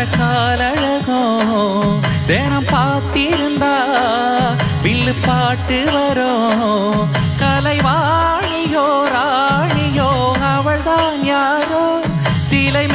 அந்த காலழகோ தினம் பார்த்திருந்தா வில்லு பாட்டு வரும். கலைவாணியோ ராணியோ அவள்தான் யாரோ? சிலை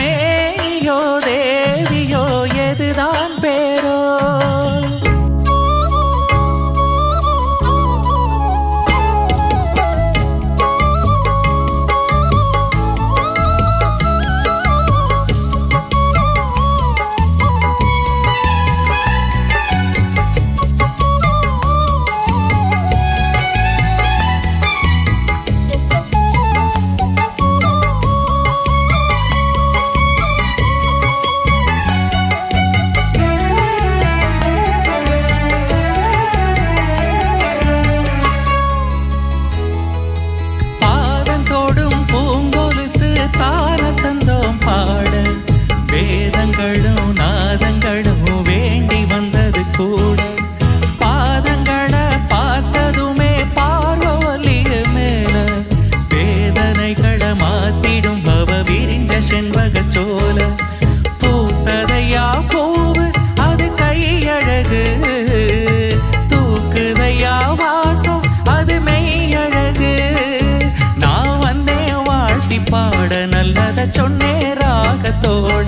நல்லத சொன்னே ராகத்தோட.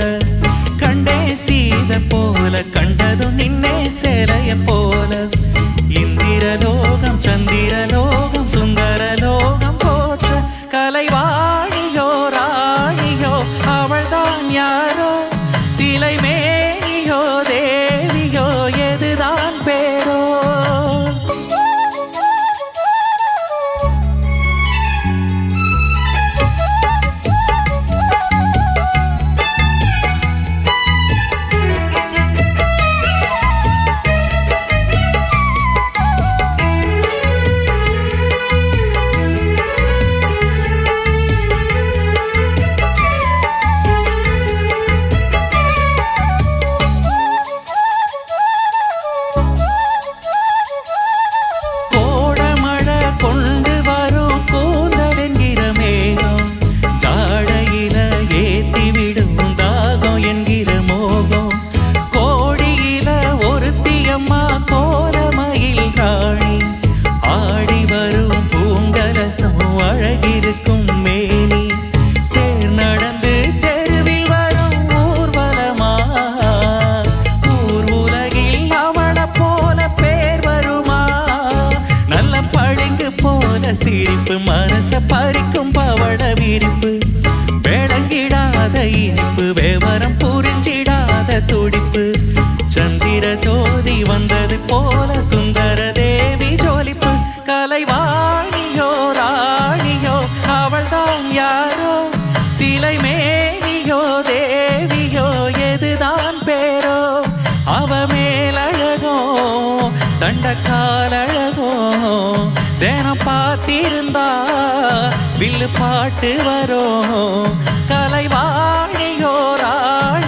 கண்டே சீத போல கண்டதும் நின்னே சேலைய போல. கொண்ட சிரிப்பு மனச பறிக்கும் பவட விரிப்பு. வேடங்கிடாத இனிப்பு விவரம் புரிஞ்சிடாத துடிப்பு. சந்திர ஜோதி வந்தது போல சுந்தர காத்திருந்தா வில்லு பாட்டு வரும். கலைவாணியோராள்